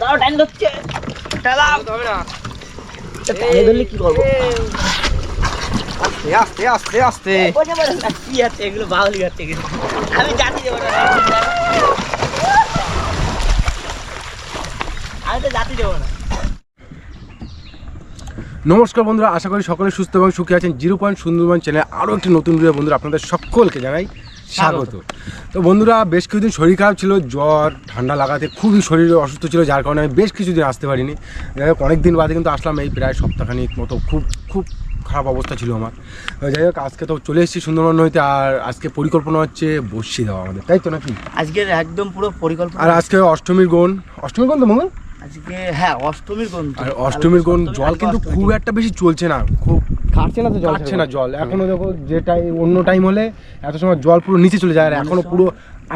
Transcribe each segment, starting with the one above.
দাঁড়াও টাইম ধরছে। ঠেলাম হবে না। টাইম ধরলে কি করব? আস্তে আস্তে আস্তে আস্তে। বোঝা পারে না কি আছে এগুলো বাউলি হচ্ছে আমি জানি দেবো না আমি তো জাতি দেবো না। নমস্কার বন্ধুরা আশা করি সকলে সুস্থ এবং সুখী আছেন। জিরো পয়েন্ট সুন্দরবন চ্যানেলে আরও একটি নতুন ভিডিও বন্ধুরা আপনাদের সকলকে জানাই। স্বাগত। তো বন্ধুরা বেশ কিছুদিন শরীর খারাপ ছিল জ্বর ঠান্ডা লাগাতে খুবই শরীর অসুস্থ ছিল যার কারণে আমি বেশ কিছুদিন আসতে পারিনি। যাই হোক অনেক দিন বাদে কিন্তু আসলাম এই প্রায় সপ্তাহখানিক মতো খুব খুব খারাপ অবস্থা ছিল আমার। যাই হোক আজকে তো চলে এসেছি সুন্দরবন হইতে আর আজকে পরিকল্পনা হচ্ছে বসি দেওয়া আমাদের তাই তো নাকি? আজকের একদম পুরো পরিকল্পনা আর আজকে অষ্টমীর গণ অষ্টমীর গণ তো মঙ্গল? আজকে হ্যাঁ অষ্টমীর কোন আর অষ্টমীর গণ জল কিন্তু খুব একটা বেশি চলছে না খুব কাটছে না তো জল কাটছে না জল। এখনও দেখো যে টাইম অন্য টাইম হলে এত সময় জল পুরো নিচে চলে যায় আর এখনও পুরো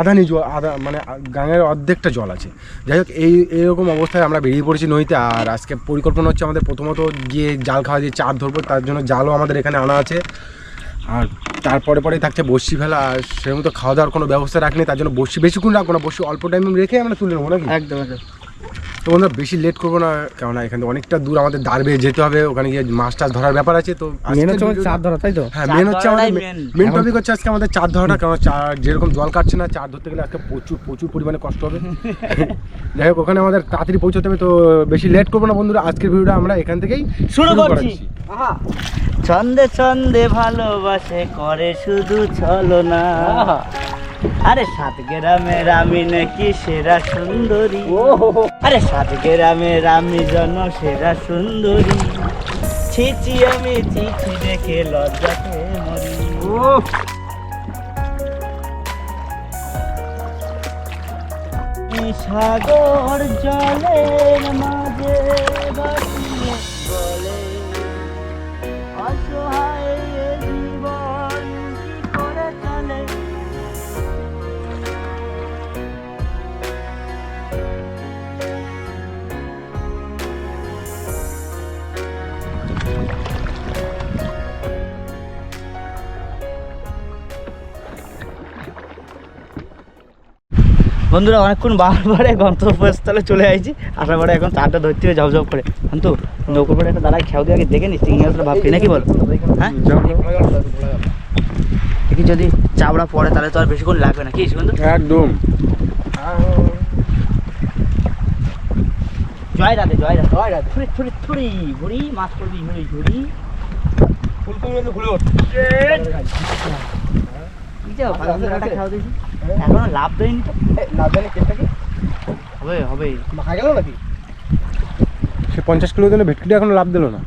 আধানি জল আধা মানে গাঙের অর্ধেকটা জল আছে। যাই হোক এই এরকম অবস্থায় আমরা বেরিয়ে পড়েছি নদীতে আর আজকে পরিকল্পনা হচ্ছে আমাদের প্রথমত গিয়ে জাল খাওয়া দিয়ে চার ধরবো তার জন্য জালও আমাদের এখানে আনা আছে। আর তারপরে পরে থাকছে বসি ফেলা আর সেই মতো খাওয়া দাওয়ার কোনো ব্যবস্থা রাখিনি তার জন্য বসি বেশিক্ষণ রাখব না বসি অল্প টাইম রেখে আমরা তুলে নেব নাকি? একদম একদম। তো বন্ধুরা বেশি লেট করব না কেননা এখানে অনেকটা দূর আমাদের দাঁড়বে যেতে হবে ওখানে গিয়ে মাছ টাছ ধরার ব্যাপার আছে তো মেন হচ্ছে চার ধরা তাই তো? হ্যাঁ মেন হচ্ছে আমাদের মেন টপিক হচ্ছে আজকে আমাদের চার ধরাটা কারণ চার যেরকম জল কাটছে না চার ধরতে গেলে আজকে প্রচুর প্রচুর পরিমাণে কষ্ট হবে। যাই হোক ওখানে আমাদের তাড়াতাড়ি পৌঁছতে হবে তো বেশি লেট করব না বন্ধুরা আজকের ভিডিওটা আমরা এখান থেকেই শুরু করছি। ছন্দে ছন্দে ভালোবাসে করে শুধু ছলো না। আরে সাত গ্রামের আমি নাকি সেরা সুন্দরী। ও আরে সাত গ্রামের আমি জন সেরা সুন্দরী। ছিচি আমি চিঠি দেখে লজ্জাতে মরি। এই সাগর জলের মাঝে ভাসিয়ে বন্ধুরা অনেকক্ষণ বারবারে গন্তব্যস্থলে চলে আসছি আসার পরে এখন চারটা ধরতে হবে ঝপঝপ করে। কিন্তু নৌকোর পরে একটা দাঁড়ায় খেয়াল দিয়ে আগে দেখে নি চিংড়ি আসলে ভাবছি নাকি বল? হ্যাঁ? দেখি যদি চাবড়া পড়ে তাহলে তো আর বেশিক্ষণ লাগবে না। কি বন্ধু? একদম। জয় রাধে জয় রাধে। জয় রাধে। ছুরি ছুরি ছুরি। ঘুরি মাছ করবি ঝুড়ি ঝুড়ি কি যাও ভালো খাওয়া দিয়েছি। এখনও লাভ দেয়নি তো। লাভ দেয়নি কেকটাকে হবে হবে। মাখা গেল নাকি? সে পঞ্চাশ কিলো জন্য ভেটকিটা এখনও লাভ দিল না।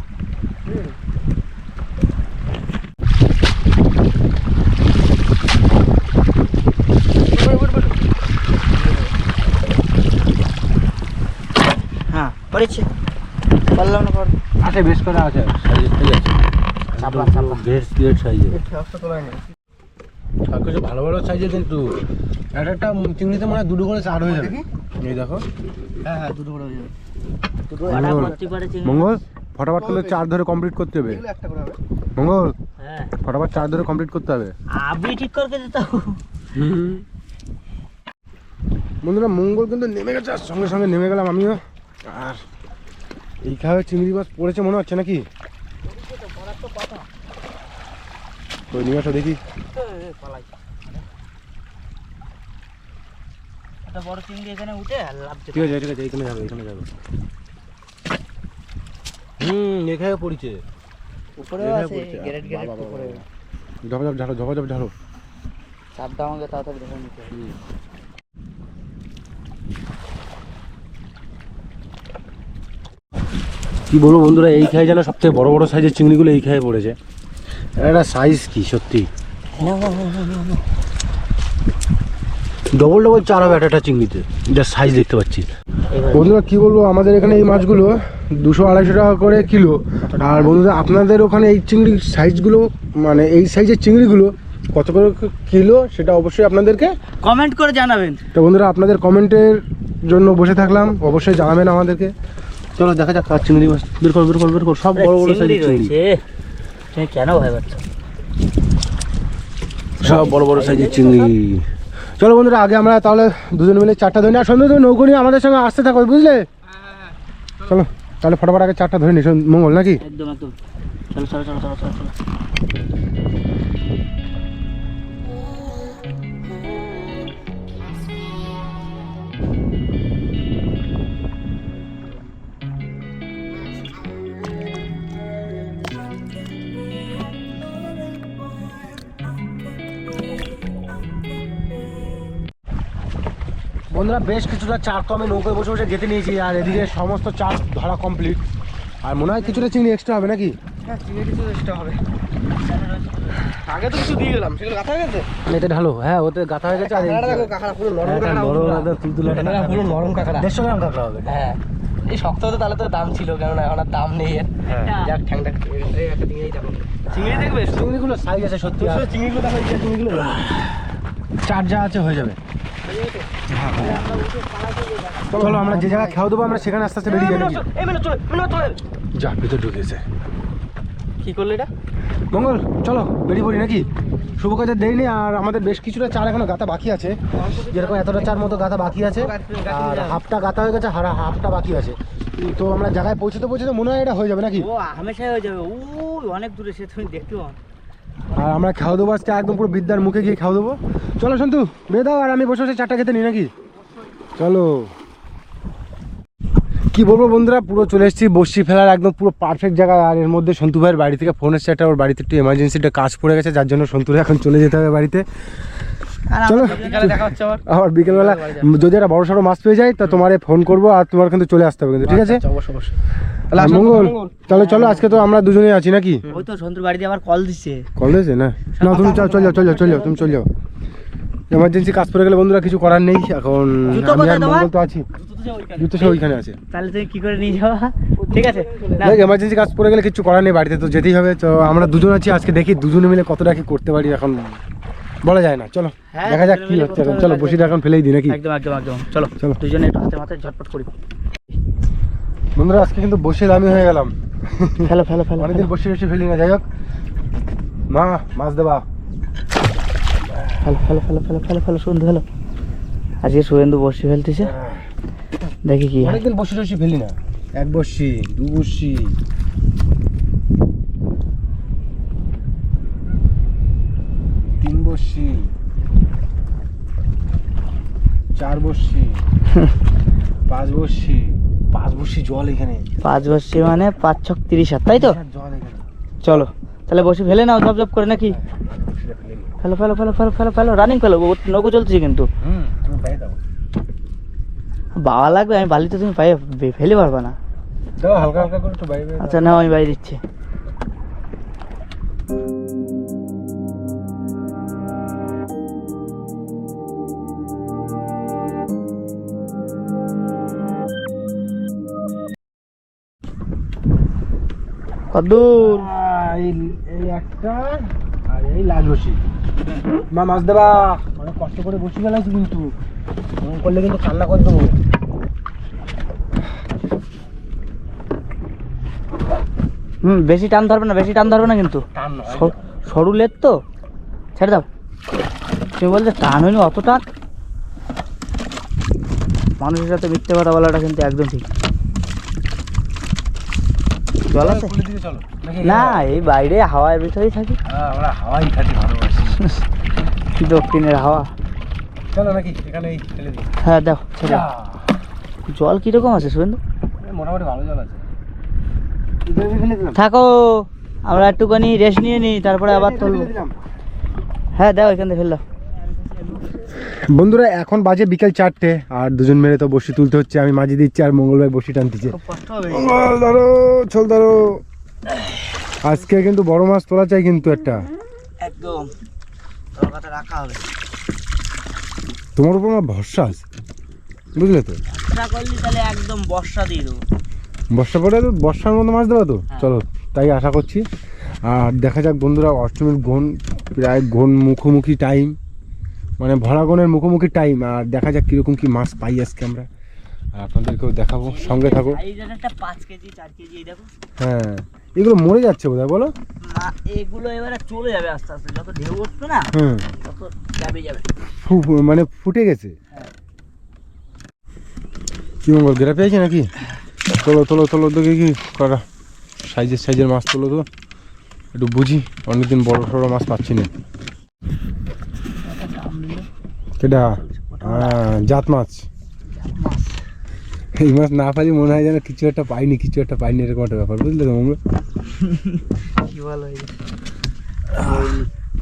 হ্যাঁ পড়েছে। পারলাম না কর আছে। বেশ করে আছে ঠিক নেই। আর কিছু ভালো ভালো সাইজের কিন্তু একটা একটা চিংড়িতে মানে দুটো করে চার হয়ে যাবে। এই দেখো। হ্যাঁ হ্যাঁ দুটো করে হয়ে যাবে। মঙ্গল। ফটাফট তাহলে চার ধরে কমপ্লিট করতে হবে। এগুলো একটা করে হবে। মঙ্গল হ্যাঁ। ফটাফট চার ধরে কমপ্লিট করতে হবে। আবি ঠিক করকে দিতে বন্ধুরা মঙ্গল কিন্তু নেমে গেছে আর সঙ্গে সঙ্গে নেমে গেলাম আমিও। আর এই খাওয়া চিংড়ি মাছ পড়েছে মনে হচ্ছে নাকি? তো নিয়ে আসো দেখি। একটা বড় চিংড়ি এখানে উঠে ঠিক আছে ঠিক আছে এখানে যাবে এখানে যাবে। হুম এখানে পড়েছে। উপরেও এখানে আছে পড়েছে। গ্রেড গ্রেড বাবা, বাবা, উপরে বাবা। ঝপাঝপ ঝাড়ো ঝপাঝপ ঝাড়ো। চাপটা আমাকে তাড়াতাড়ি দেখে নিতে হবে। কি বলব বন্ধুরা এই খাই যেন সবথেকে বড় বড় সাইজের চিংড়িগুলো এই খায়ে পড়েছে। একটা সাইজ কি সত্যি? ডবল ডবল চার হবে একটা চিংড়িতে। যা সাইজ দেখতে পাচ্ছি। বন্ধুরা কি বলব? আমাদের এখানে এই মাছগুলো দুশো আড়াইশো টাকা করে কিলো। আর বন্ধুরা আপনাদের ওখানে এই চিংড়ির সাইজগুলো মানে এই সাইজের চিংড়িগুলো কত করে কিলো সেটা অবশ্যই আপনাদেরকে কমেন্ট করে জানাবেন। তো বন্ধুরা আপনাদের কমেন্টের জন্য বসে থাকলাম। অবশ্যই জানাবেন আমাদেরকে। চলো দেখা যাক চিংড়ি মাছ। বের কর বের কর বের কর। সব বড় বড় চিংড়ি সাইজের চিংড়ি তুমি কেন ভয় পাচ্ছ? সব বড় বড় সাইজের চিংড়ি। চলো বন্ধুরা আগে আমরা তাহলে দুজন মিলে চারটা ধরে আর সন্ধ্যে তুমি নৌকো নিয়ে আমাদের সঙ্গে আসতে থাকো বুঝলে? চলো তাহলে ফটোফট আগে চারটা ধরে নিস মঙ্গল নাকি? একদম একদম। চলো চলো চলো চলো চলো। বন্ধুরা বেশ কিছুটা চার তো আমি নৌকায় বসে বসে গেতে নিয়েছি আর এদিকে সমস্ত চার ধরা কমপ্লিট আর মনে হয় কিছুটা চিংড়ি এক্সট্রা হবে নাকি? হ্যাঁ চিংড়ি কিছু এক্সট্রা হবে। আগে তো কিছু দিয়ে গেলাম সেগুলো গাথা হয়ে গেছে? এটা ঢালো হ্যাঁ ওতে গাথা হয়ে গেছে আর কাঁকড়া পুরো নরম কাঁকড়া। পুরো কাঁকড়া। দেড়শো গ্রাম কাঁকড়া হবে। হ্যাঁ এই শক্ত হতো তাহলে তো দাম ছিল কেননা এখন আর দাম নেই হ্যাঁ। যাক ঠ্যাংটা চিংড়ি দেখবে? চিংড়িগুলো সাইজ আছে সত্যি চিংড়িগুলো দেখো চিংড়িগুলো। চার যা আছে হয়ে যাবে। চলো আমরা যে জায়গায় খাওয়া দেবো আমরা সেখানে আস্তে আস্তে বেরিয়ে যাই। নাকি এই চলে চলে। যা ভিতর ঢুকেছে। কি করলে এটা? মঙ্গল চলো বেরিয়ে পড়ি নাকি? শুভ কাজে দেয়নি আর আমাদের বেশ কিছুটা চার এখনও গাথা বাকি আছে। যেরকম এতটা চার মতো গাথা বাকি আছে আর হাফটা গাথা হয়ে গেছে আর হাফটা বাকি আছে। তো আমরা জায়গায় পৌঁছতে পৌঁছতে মনে হয় এটা হয়ে যাবে নাকি? ও হামেশাই হয়ে যাবে। ও অনেক দূরে সে তুমি দেখতে পাও। আর আমরা খাওয়া দেবো আজকে একদম পুরো বিদ্যার মুখে গিয়ে খাওয়া দেবো চলো সন্তু বেয়ে দাও আর আমি বসে বসে চারটা খেতে নিই নাকি? চলো। কি বলব বন্ধুরা, পুরো চলে এসেছি বসি ফেলার একদম পুরো পারফেক্ট জায়গা। আর এর মধ্যে সন্তু ভাইয়ের বাড়ি থেকে ফোন এসছে একটা, ওর বাড়িতে একটু এমার্জেন্সিটা কাজ পড়ে গেছে, যার জন্য সন্তুর এখন চলে যেতে হবে বাড়িতে। চলো। আবার। বিকেলবেলা। যদি একটা বড় সড়ো মাছ পেয়ে যায় তা তোমারে ফোন করব আর তোমার কিন্তু চলে আসতে হবে কিন্তু ঠিক আছে? আচ্ছা, আর মঙ্গল তাহলে চলো আজকে তো আমরা দুজনেই আছি নাকি? ওই তো সন্তুর বাড়িতে আবার কল কল না? না তুমি যাও চল যাও চল চল তুমি চল যাও। এমার্জেন্সি কাজ পড়ে গেলে বন্ধুরা কিছু করার নেই এখন আমি আর মঙ্গল তো আছি। জুতো সে ওইখানে। আছে। তাহলে তুমি কি করে নিয়ে যাবা? ঠিক আছে দেখ এমার্জেন্সি কাজ পড়ে গেলে কিছু করার নেই বাড়িতে তো যেতেই হবে তো আমরা দুজন আছি আজকে দেখি দুজনে মিলে কতটা কি করতে পারি এখন। বলা যায় না চলো। হ্যাঁ, দেখা যাক কি হচ্ছে এখন চলো। বসিটা এখন ফেলেই দিই নাকি? একদম একদম একদম চলো চলো। দুজনে একটু হাতে মাথায় ঝটপট করি। বন্ধুরা আজকে কিন্তু বসে দামি হয়ে গেলাম। ফেলো ফেলো ফেলো অনেকদিন বসে বসে ফেলি না যাই হোক। মা মাছ দেবা। ফেলো ফেলো ফেলো ফেলো ফেলো ফেলো সুন্দর ফেলো। আজকে সুরেন্দু বসে ফেলতেছে। দেখি কি হয়। অনেকদিন বসে বসে ফেলি না। এক বসি দু বসি। তিন চার বসি পাঁচ বসি পাঁচ বসি জল এখানে। পাঁচ বছর মানে পাঁচ ছক তিরিশ হাত তাই তো? চলো তাহলে বসে ফেলে নাও ঝপ ঝপ করে নাকি? বসিটা ফেলে নি। ফেলো ফেলো ফেলো ফেলো ফেলো রানিং ফেলো নৌকো চলছে কিন্তু। বাবা লাগবে আমি বালিতে তুমি পায়ে ফেলে পারবা না। হালকা করে একটু। আচ্ছা নাও আমি বাইরে দিচ্ছি। কদ্দূর। এই এই একটা আর এই লাল বসি মা মাছ দেবা। অনেক কষ্ট করে বসি ফেলাইছি কিন্তু। এরকম করলে কিন্তু কান্না করে দেবো। হুম বেশি টান ধরবে না বেশি টান ধরবে না কিন্তু। সরু লেদ তো। ছেড়ে দাও। তুমি বলছো টান হয়নি অত টান? মানুষের সাথে মিথ্যে কথা বলাটা কিন্তু একদম ঠিক। জল আছে চলো। না এই বাইরে হাওয়ার ভিতরেই থাকি। হ্যাঁ, আমরা হাওয়াই খাতে ভালোবাসি। দক্ষিণের হাওয়া। চলো নাকি এখানেই ফেলে দিই। হ্যাঁ দাও। দাও। জল কীরকম আছে সুরেন্দ্র মোটামুটি ভালো জল আছে। এখানে ফেলে দিলাম। থাকো আমরা একটুখানি রেস্ট নিয়ে নিই তারপরে আবার তুলবো। হ্যাঁ দাও এখান থেকে ফেল দাও। বন্ধুরা এখন বাজে বিকেল চারটে আর দুজন মিলে তো বসি তুলতে হচ্ছে আমি মাঝে দিচ্ছি আর মঙ্গলবার বসি টানতেছে। ধরো চল ধরো। আজকে কিন্তু বড় মাছ তোলা চাই কিন্তু একটা। একদম। তরকাটা রাখা হবে। তোমার উপর আমার ভরসা আছে বুঝলে তো? করলি তাহলে একদম বর্ষা দিয়ে দেবো। বর্ষা পরে তো বর্ষার মতো মাছ দেবা তো? হ্যাঁ। চলো তাই আশা করছি। আর দেখা যাক বন্ধুরা অষ্টমীর ঘন প্রায় ঘন মুখোমুখি টাইম মানে ভরা গনের মুখোমুখি টাইম আর দেখা যাক কীরকম কি মাছ পাই আজকে আমরা। আর আপনাদেরকেও দেখাবো সঙ্গে থাকো। হ্যাঁ। এগুলো মরে যাচ্ছে বোধহয় বলো? এগুলো এবারে চলে যাবে আস্তে আস্তে। যত ঢেউ উঠবে না হুম। তত যাবে যাবে। মানে ফুটে গেছে। হ্যাঁ। কি মঙ্গল গেরা পেয়েছে নাকি? তোলো তোলো তোলো দেখি কি করা। সাইজের সাইজের মাছ তোলো তো। একটু বুঝি অনেকদিন বড় সড়ো মাছ পাচ্ছি না। কেটা হ্যাঁ জাত মাছ। এই মাছ না পারি মনে হয় যেন কিছু একটা পাইনি কিছু একটা পাইনি এরকম একটা ব্যাপার বুঝলে তো ভালো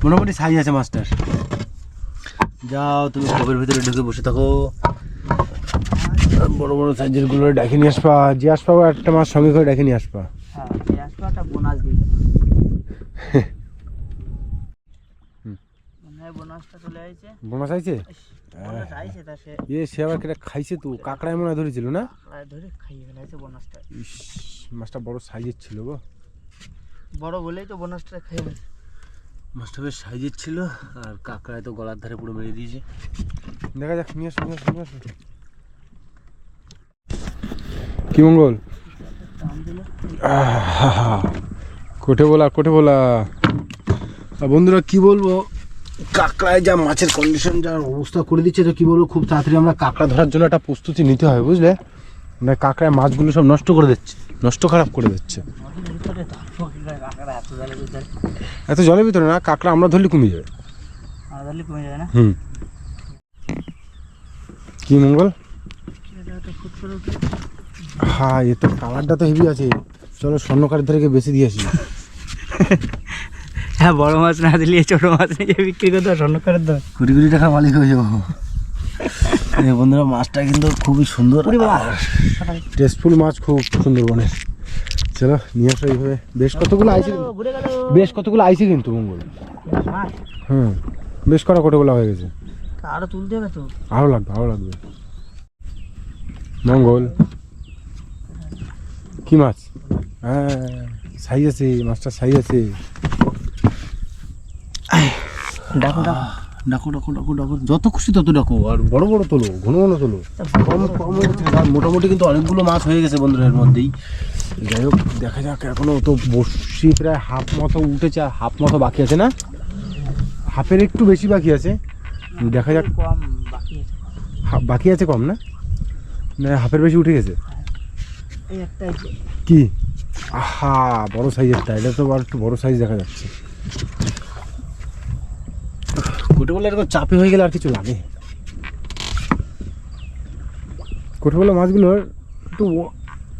মোটামুটি সাইজ আছে মাছটার। যাও তুমি খোপের ভিতরে ঢুকে বসে থাকো। বড় বড় সাইজেরগুলো ডেকে নিয়ে আসবা। যে আসবা একটা মাছ সঙ্গে করে ডেকে নিয়ে আসবা হ্যাঁ এই আসলে একটা বোনাস দিই বোনাসটা চলে বোনাস আইছে বোনাস আইছে তা সে। এ সে আবার কেটে খাইছে তো কাঁকড়ায় মনে হয় ধরেছিল না? ধরে খাইয়ে ফেলাইছে ইস মাছটা বড় সাইজের ছিল গো। বড় বলেই তো বোনাসটা খেয়ে মাছটা বেশ সাইজের ছিল আর কাঁকড়ায় তো গলার ধারে পুরো মেরে দিয়েছে। দেখা যাক নিয়ে আসো নিয়ে আসো নিয়ে আসো। কি মঙ্গল? কোঠে বলা কোঠে বলা। আর বন্ধুরা কি বলব? কাঁকড়ায় যা মাছের কন্ডিশন যা অবস্থা করে দিচ্ছে, তো কি বলব, খুব তাড়াতাড়ি আমরা কাঁকড়া ধরার জন্য একটা প্রস্তুতি নিতে হয় বুঝলে? মানে কাঁকড়ায় মাছগুলো সব নষ্ট করে দিচ্ছে, নষ্ট খারাপ করে দিচ্ছে। এত জলের ভিতরে না, কাঁকড়া আমরা ধরলে কমে যাবে। হুম। কি মঙ্গল? হ্যাঁ এ তো কালারটা তো হেভি আছে। চলো স্বর্ণকারের ধারে বেশি দিয়ে আসি। হ্যাঁ বড় মাছ না দিলে ছোট মাছ নিয়ে বিক্রি করতে স্বর্ণ করে দেবে কোটি কোটি টাকা মালিক হয়ে যাব। বন্ধুরা মাছটা কিন্তু খুবই সুন্দর। টেস্টফুল মাছ খুব সুন্দর সুন্দরবনের। চলো নিয়ে আসো এইভাবে। বেশ কতগুলো আইসি বেশ কতগুলো আইসি কিন্তু মঙ্গল। হুম বেশ কটা কতগুলো হয়ে গেছে। আরও তুলতে হবে তো। আরও লাগবে আরও লাগবে। মঙ্গল। কি মাছ? হ্যাঁ সাইজ আছে মাছটা সাইজ আছে। ডাকো ডাকো। ডাকো ডাকো ডাকো ডাকো। যত খুশি তত ডাকো। আর বড় বড় তোলো ঘন ঘন তোলো। কম কম মোটামুটি কিন্তু অনেকগুলো মাছ হয়ে গেছে বন্ধুরা এর মধ্যেই। যাই হোক দেখা যাক এখনও তো বসি প্রায় হাফ মতো উঠেছে আর হাফ মতো বাকি আছে না? হাফের একটু বেশি বাকি আছে। দেখা যাক। কম বাকি আছে। বাকি আছে কম না? না হাফের বেশি উঠে গেছে। কি? আহা বড় সাইজেরটা এটা তো আর একটু বড় সাইজ দেখা যাচ্ছে। কোটে এরকম চাপে হয়ে গেলে আর কিছু লাগে? কোটে বলে মাছগুলোর একটু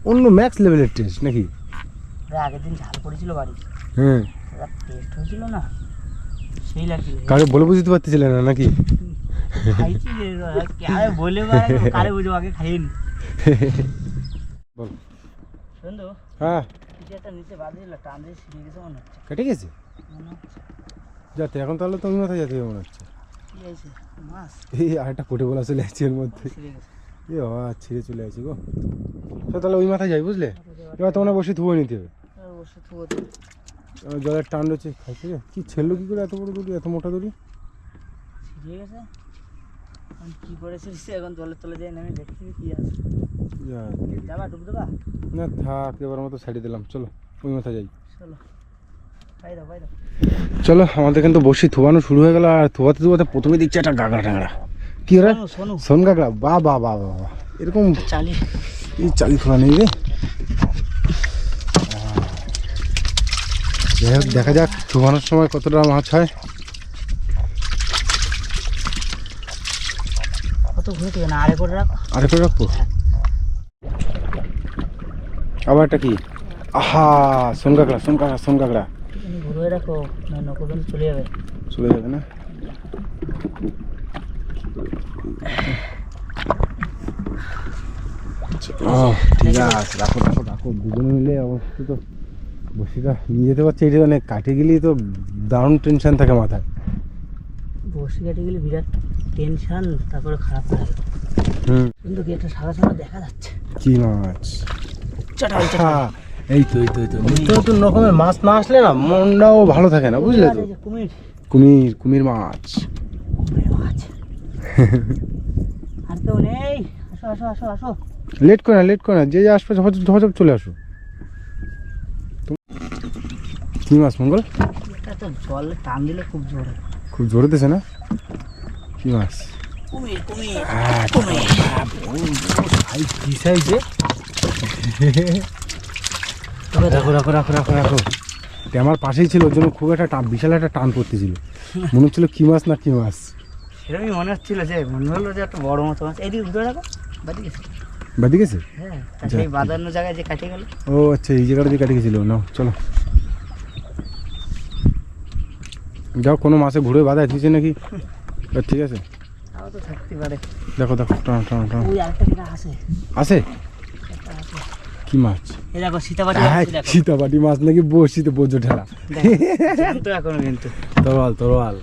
অন্য ম্যাক্স লেভেলের টেস্ট নাকি? আগের দিন ঝাল পড়েছিল বাড়ি হ্যাঁ। টেস্ট হয়েছিল না। সেই লাগছিল। কারে বলে বুঝতে পারতেছিলেন না নাকি? বলে কারে বুঝব? আগে খাইনি। বল। বন্ধু হ্যাঁ। কিছু একটা নিচে টান দিয়ে ছিঁড়ে গেছে মনে হচ্ছে। কেটে গেছে? মনে হচ্ছে। যাতে এখন তাহলে তুমি মাথায় যেতে মনে হচ্ছে। আছে এই আরেকটা কোটে বলা চলে আসছে এর মধ্যে। এ বাবা ছিঁড়ে চলে আসি গো। তো তাহলে ওই মাথায় যাই বুঝলে? এবার তোমরা বসে ধুয়ে নিতে হবে। জলের টান রয়েছে খাইছে রে। কি ছেড়লো কি করে এত বড় দড়ি এত মোটা দড়ি? ছিঁড়ে গেছে? কি করেছিস এখন জলের তলে যাই নামে দেখছি কি আছে। যাবা ডুব দেবা? না থাক এবার মতো সাইডে দিলাম চলো ওই মাথায় যাই। চলো। চলো আমাদের কিন্তু বসি থোয়ানো শুরু হয়ে গেল আর থোয়াতে থোয়াতে প্রথমে দিচ্ছে একটা গাগড়া টাগড়া কি রে শোনো, শোনো সোন গাগড়া বা বা বা বা এরকম চালি। এই চালি খোলা নেই রে। যাই হোক দেখা যাক থোয়ানোর সময় কতটা মাছ হয়। আরে করে রাখো। আরে করে রাখব? আবার একটা কি? আহা সোন কাকড়া সোন কাকড়া সোন কাকড়া তুমি ঘুরে রাখো না নৌকো চলে যাবে। চলে যাবে না? ঠিক আছে রাখো রাখো রাখো। দুজনে মিলে অবশ্য তো বসিটা নিয়ে যেতে পারছে এটা মানে কাটে গেলেই তো দারুণ টেনশন থাকে মাথায়। বসে কাটে গেলে বিরাট টেনশন তারপরে খারাপ লাগে। হুম। কিন্তু কি একটা সাদা সাদা দেখা যাচ্ছে। কি মাছ। চটাল আহা, এই তো এই তো এই তো নিত্য নতুন রকমের মাছ না আসলে না মনটাও ভালো থাকে না বুঝলে তো? কুমির। কুমির কুমির মাছ। কুমির মাছ। আর কেউ নেই। আসো আসো আসো আসো। লেট করে না লেট করে না যে যে আসবে ঝপ চলে আসো। কি মাছ মঙ্গল? এটা তো জল টান দিলে খুব জোরে খুব জোরে দিছে না? কি মাছ? কুমির কুমির কুমির। কি সাইজে রাখো রাখো রাখো রাখো রাখো আমার পাশেই ছিল ওর জন্য খুব একটা টান বিশাল একটা টান পড়তেছিল। মনে হচ্ছিল কি মাছ না কি মাছ। সেরকমই মনে হচ্ছিল যে মনে হলো যে একটা বড় মতো মাছ। এইদিকে ঘুরে রাখো বাদি গেছে। বাদি গেছে? হ্যাঁ সেই বাঁধানো জায়গায় যে কাটে গেল। ও আচ্ছা এই জায়গাটা দিয়ে কাটে গেছিল। না চলো। যাও কোনো মাসে ঘুরে বাধা দিচ্ছে নাকি? ঠিক আছে। দেখো দেখো টান টান টান। ওই আছে আছে কি মাছ? দেখো সীতাবাড়ি হ্যাঁ দেখো। সীতাপাটি মাছ নাকি বসিতে বোঝো ঠেলা। এখনও কিন্তু। তরোয়াল তরোয়াল।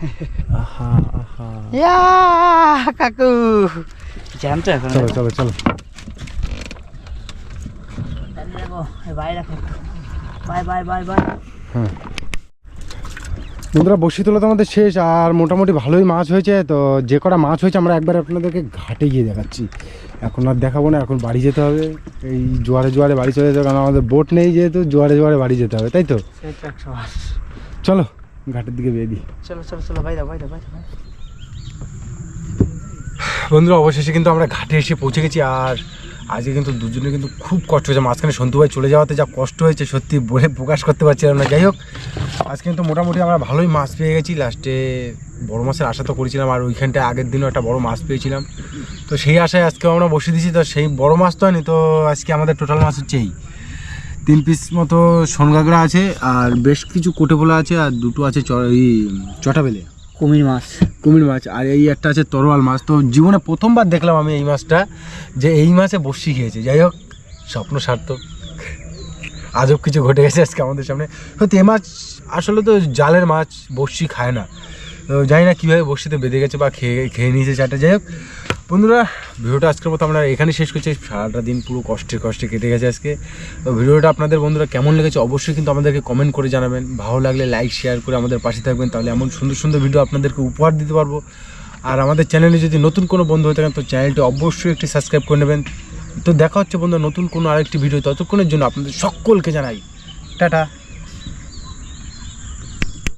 আহা আহা। ইয়া কাকু। জ্যান্ত এখনও চলো চলো চলো। বাইরে রাখো বাই বাই বাই বাই। হ্যাঁ। বন্ধুরা বসি তোলা তো আমাদের শেষ আর মোটামুটি ভালোই মাছ হয়েছে তো যে কটা মাছ হয়েছে আমরা একবার আপনাদেরকে ঘাটে গিয়ে দেখাচ্ছি। এখন আর দেখাবো না এখন বাড়ি যেতে হবে। এই জোয়ারে জোয়ারে বাড়ি চলে যেতে হবে কারণ আমাদের বোট নেই যেহেতু জোয়ারে জোয়ারে বাড়ি যেতে হবে তাই তো? চলো ঘাটের দিকে বেয়ে দিই। চলো চলো চলো দাও বাই দাও বন্ধুরা অবশেষে কিন্তু আমরা ঘাটে এসে পৌঁছে গেছি আর আজকে কিন্তু দুজনে কিন্তু খুব কষ্ট হয়েছে। মাঝখানে সন্তু ভাই চলে যাওয়াতে যা কষ্ট হয়েছে, সত্যি বলে প্রকাশ করতে পারছিলাম না। যাই হোক, আজকে কিন্তু মোটামুটি আমরা ভালোই মাছ পেয়ে গেছি। লাস্টে বড় মাছের আশা তো করেছিলাম, আর ওইখানটায় আগের দিনও একটা বড় মাছ পেয়েছিলাম। তো সেই আশায় আজকে আমরা বসে দিয়েছি। তো সেই বড় মাছ তো হয়নি, তো আজকে আমাদের টোটাল মাছ হচ্ছে এই। তিন পিস মতো সোনগাগরা আছে, আর বেশ কিছু কোটে আছে, আর দুটো আছে চ এই চটাবেলে। কুমির মাছ। কুমির মাছ, আর এই একটা আছে তরোয়াল মাছ। তো জীবনে প্রথমবার দেখলাম আমি এই মাছটা, যে এই মাছে বসি খেয়েছে। যাই হোক, স্বপ্ন সার্থক। আজব কিছু ঘটে গেছে আজকে আমাদের সামনে। সত্যি, এ মাছ আসলে তো জালের মাছ বসি খায় না। জানি না কীভাবে বসিতে বেঁধে গেছে বা খেয়ে খেয়ে নিয়েছে চারটে যাই হোক, বন্ধুরা, ভিডিওটা আজকের মতো আমরা এখানেই শেষ করছি। সারাটা দিন পুরো কষ্টে কষ্টে কেটে গেছে আজকে। তো ভিডিওটা আপনাদের, বন্ধুরা, কেমন লেগেছে অবশ্যই কিন্তু আমাদেরকে কমেন্ট করে জানাবেন। ভালো লাগলে লাইক শেয়ার করে আমাদের পাশে থাকবেন, তাহলে এমন সুন্দর সুন্দর ভিডিও আপনাদেরকে উপহার দিতে পারব। আর আমাদের চ্যানেলে যদি নতুন কোনো বন্ধু হয়ে থাকেন, তো চ্যানেলটি অবশ্যই একটি সাবস্ক্রাইব করে নেবেন। তো দেখা হচ্ছে বন্ধু নতুন কোনো আরেকটি ভিডিও ততক্ষণের জন্য আপনাদের সকলকে জানাই, টাটা।